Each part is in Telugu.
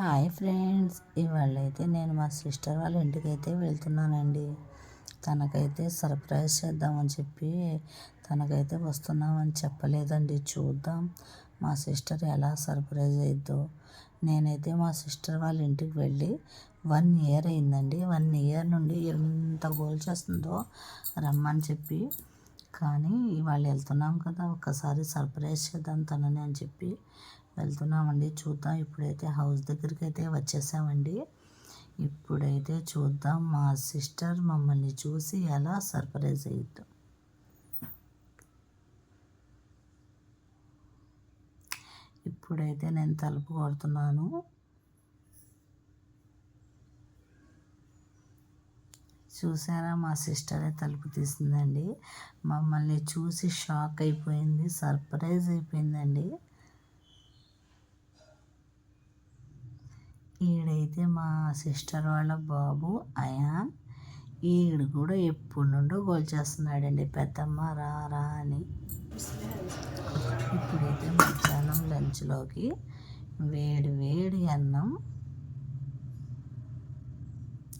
హాయ్ ఫ్రెండ్స్ ఇవాళ అయితే నేను మా సిస్టర్ వాళ్ళ ఇంటికి అయితే వెళ్తున్నానండి. తనకైతే సర్ప్రైజ్ చేద్దామని చెప్పి తనకైతే వస్తున్నామని చెప్పలేదండి. చూద్దాం మా సిస్టర్ ఎలా సర్ప్రైజ్ అయిద్దో. నేనైతే మా సిస్టర్ వాళ్ళ ఇంటికి వెళ్ళి వన్ ఇయర్ అయిందండి. వన్ ఇయర్ నుండి ఎంత గోల్ చేస్తుందో రమ్మని చెప్పి కానీ ఇవాళ వెళ్తున్నాం కదా ఒక్కసారి సర్ప్రైజ్ చేద్దాం తనని అని చెప్పి వెళ్తున్నామండి. చూద్దాం. ఇప్పుడైతే హౌస్ దగ్గరికి అయితే వచ్చేసామండి. ఇప్పుడైతే చూద్దాం. మా సిస్టర్ మమ్మల్ని చూసి ఎలా సర్ప్రైజ్ అయ్యిద్దాం ఇప్పుడైతే నేను తలుపు కొడుతున్నాను. చూసారా? మా సిస్టరే తలుపు తీసిందండి. మమ్మల్ని చూసి షాక్ అయిపోయింది. సర్ప్రైజ్ అయిపోయిందండి. ఈడైతే మా సిస్టర్ వాళ్ళ బాబు అయాన్ ఈడు కూడా ఎప్పుడు నుండో గోల్ చేస్తున్నాడండి. పెద్దమ్మ రా రా అని. ఇప్పుడైతే మధ్యాహ్నం లంచ్లోకి వేడి వేడి అన్నం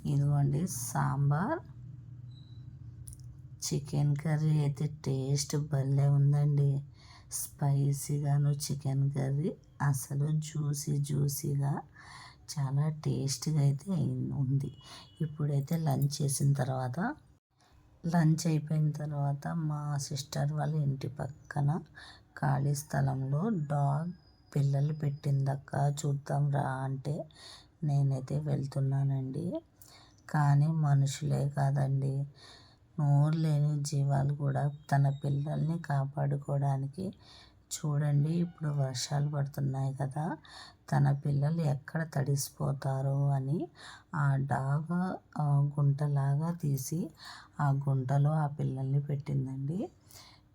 ఇదిగోండి సాంబార్ చికెన్ కర్రీ. అయితే టేస్ట్ భలే ఉందండి. స్పైసీగాను చికెన్ కర్రీ. అసలు జ్యూసీ జ్యూసీగా. చాలా టేస్ట్గా అయితే ఉంది. ఇప్పుడైతే లంచ్ చేసిన తర్వాత లంచ్ అయిపోయిన తర్వాత మా సిస్టర్ వాళ్ళ ఇంటి పక్కన ఖాళీ స్థలంలో డాగ్ పిల్లలు పెట్టిందక్క చూద్దాం రా అంటే నేనైతే వెళ్తున్నానండి. కానీ మనుషులే కాదండి. నోరు లేని జీవాలు కూడా తన పిల్లల్ని కాపాడుకోవడానికి చూడండి ఇప్పుడు వర్షాలు పడుతున్నాయి కదా తన పిల్లలు ఎక్కడ తడిసిపోతారో అని ఆ డాగ్ గుంటలాగా తీసి ఆ గుంటలో ఆ పిల్లల్ని పెట్టిందండి.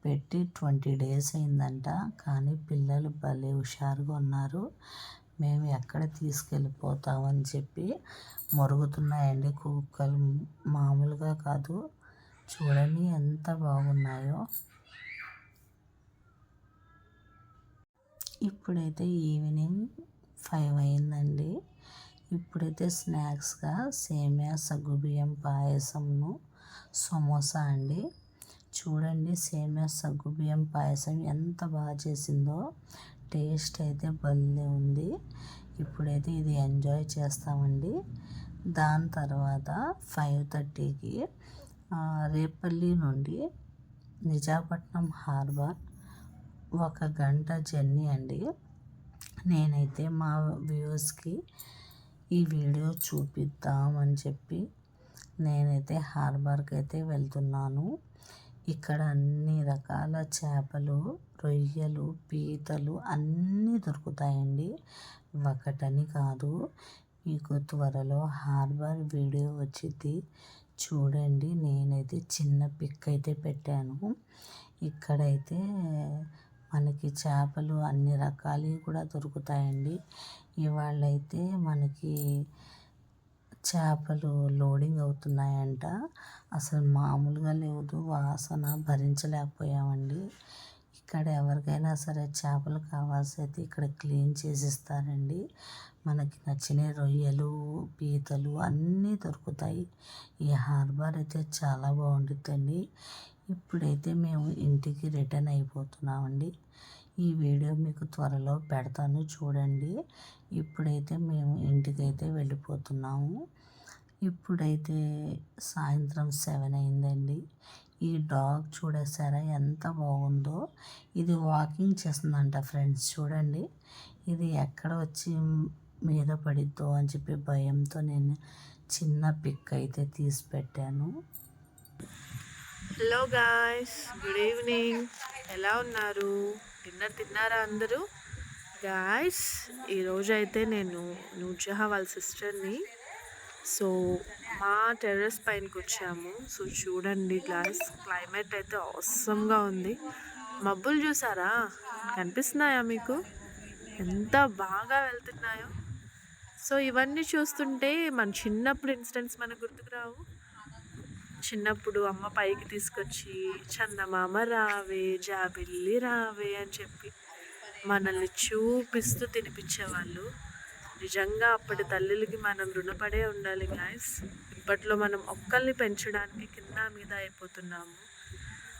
పెట్టి ట్వంటీ డేస్ అయిందంట కానీ పిల్లలు భలే హుషారుగా ఉన్నారు. మేము ఎక్కడ తీసుకెళ్ళిపోతామని చెప్పి మొరుగుతున్నాయండి కుక్కలు. మామూలుగా కాదు. చూడండి ఎంత బాగున్నాయో. ఇప్పుడైతే ఈవినింగ్ ఫైవ్ అయిందండి. ఇప్పుడైతే స్నాక్స్గా సేమియా సగ్గుబియ్యం పాయసంను సమోసా అండి. చూడండి సేమియా సగ్గుబియ్యం పాయసం ఎంత బాగా చేసిందో. టేస్ట్ అయితే భలే ఉంది. ఇప్పుడైతే ఇది ఎంజాయ్ చేస్తామండి. దాని తర్వాత ఫైవ్ థర్టీకి రేపల్లి నుండి నిజాపట్నం హార్బర్ ఒక గంట జర్నీ అండి. నేనైతే మా వ్యూస్కి ఈ వీడియో చూపిద్దామని చెప్పి నేనైతే హార్బర్కి అయితే వెళ్తున్నాను. ఇక్కడ అన్ని రకాల చేపలు రొయ్యలు పీతలు అన్నీ దొరుకుతాయండి. ఒకటని కాదు మీకు త్వరలో హార్బర్ వీడియో వచ్చింది చూడండి నేనైతే చిన్న పిక్ అయితే పెట్టాను. ఇక్కడైతే మనకి చేపలు అన్ని రకాలవి కూడా దొరుకుతాయండి. ఇవాళ అయితే మనకి చేపలు లోడింగ్ అవుతున్నాయంట. అసలు మామూలుగా లేదు వాసన భరించలేకపోయామండి. ఇక్కడ ఎవరికైనా సరే చేపలు కావాల్సి అయితే ఇక్కడ క్లీన్ చేసి ఇస్తారండి మనకి నచ్చిన రొయ్యలు పీతలు అన్నీ దొరుకుతాయి. ఈ హార్బర్ అయితే చాలా బాగుంటుందండి. ఇప్పుడైతే మేము ఇంటికి రిటర్న్ అయిపోతున్నామండి. ఈ వీడియో మీకు త్వరలో పెడతాను చూడండి. ఇప్పుడైతే మేము ఇంటికైతే వెళ్ళిపోతున్నాము. ఇప్పుడైతే సాయంత్రం సెవెన్ అయిందండి. ఈ డాగ్ చూడేసారా ఎంత బాగుందో. ఇది వాకింగ్ చేస్తుందంట ఫ్రెండ్స్ చూడండి. ఇది ఎక్కడ వచ్చి మీద పడిద్దో అని చెప్పి భయంతో నేను చిన్న పిక్ అయితే తీసి పెట్టాను. హలో గాయస్ గుడ్ ఈవినింగ్ ఎలా ఉన్నారు? డిన్నర్ తిన్నారా అందరూ? గాయస్ ఈరోజు అయితే నేను నూర్జహా వాళ్ళ సిస్టర్ని సో మా టెర్రస్ పైనకి వచ్చాము సో చూడండి గ్లాస్ క్లైమేట్ అయితే అవసరంగా ఉంది. మబ్బులు చూసారా? కనిపిస్తున్నాయా మీకు? ఎంత బాగా వెళ్తున్నాయో. సో ఇవన్నీ చూస్తుంటే మన చిన్నప్పుడు ఇన్సిడెంట్స్ మనకు గుర్తుకు రావు. చిన్నప్పుడు అమ్మ పైకి తీసుకొచ్చి చందమామ రావే జాబిల్లి రావే అని చెప్పి మనల్ని చూపిస్తూ తినిపించేవాళ్ళు. నిజంగా అప్పటి తల్లులకి మనం రుణపడే ఉండాలి గాయస్ ఇప్పట్లో మనం ఒక్కల్ని పెంచడానికి కింద మీద అయిపోతున్నాము.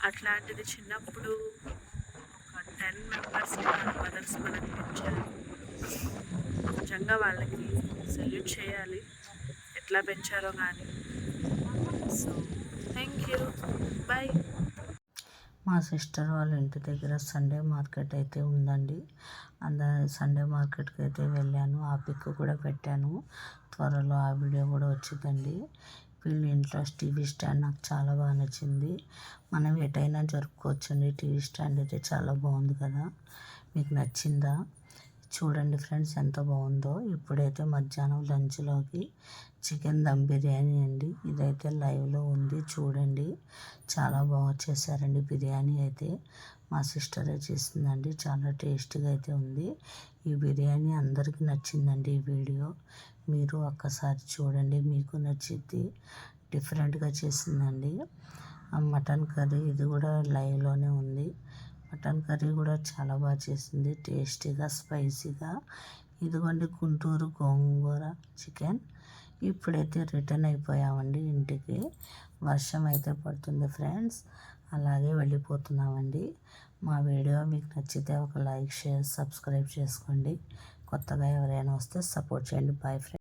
అట్లాంటిది చిన్నప్పుడు ఒక టెన్ మెంబర్స్ మదర్స్ మనకి పెంచారు నిజంగా వాళ్ళకి సెల్యూట్ చేయాలి. ఎట్లా పెంచారో కానీ సో థ్యాంక్ యూ బాయ్ మా సిస్టర్ వాళ్ళ ఇంటి దగ్గర సండే మార్కెట్ అయితే ఉందండి. అంద సండే మార్కెట్కి అయితే వెళ్ళాను. ఆ పిక్ కూడా పెట్టాను. త్వరలో ఆ వీడియో కూడా వచ్చిందండి. వీళ్ళ ఇంట్లో టీవీ స్టాండ్ నాకు చాలా బాగా నచ్చింది. మనం ఎటైనా జరుపుకోవచ్చండి. టీవీ స్టాండ్ అయితే చాలా బాగుంది కదా. మీకు నచ్చిందా? చూడండి ఫ్రెండ్స్ ఎంత బాగుందో. ఇప్పుడైతే మధ్యాహ్నం లంచ్లోకి చికెన్ దమ్ బిర్యానీ అండి. ఇదైతే లైవ్లో ఉంది చూడండి. చాలా బాగా చేశారండి బిర్యానీ అయితే. మా సిస్టరే చేసిందండి చాలా టేస్టీగా అయితే ఉంది. ఈ బిర్యానీ అందరికీ నచ్చిందండి ఈ వీడియో. మీరు ఒక్కసారి చూడండి మీకు నచ్చింది డిఫరెంట్గా చేసిందండి. మటన్ కర్రీ ఇది కూడా లైవ్లోనే ఉంది. మటన్ కర్రీ కూడా చాలా బాగా చేసింది. టేస్టీగా స్పైసీగా. ఇదిగోండి గుంటూరు గోంగూర చికెన్. ఇప్పుడైతే రిటర్న్ అయిపోయామండి ఇంటికి. వర్షం అయితే పడుతుంది ఫ్రెండ్స్. అలాగే వెళ్ళిపోతున్నామండి. మా వీడియో మీకు నచ్చితే ఒక లైక్ షేర్ సబ్స్క్రైబ్ చేసుకోండి. కొత్తగా ఎవరైనా వస్తే సపోర్ట్ చేయండి. Bye friends.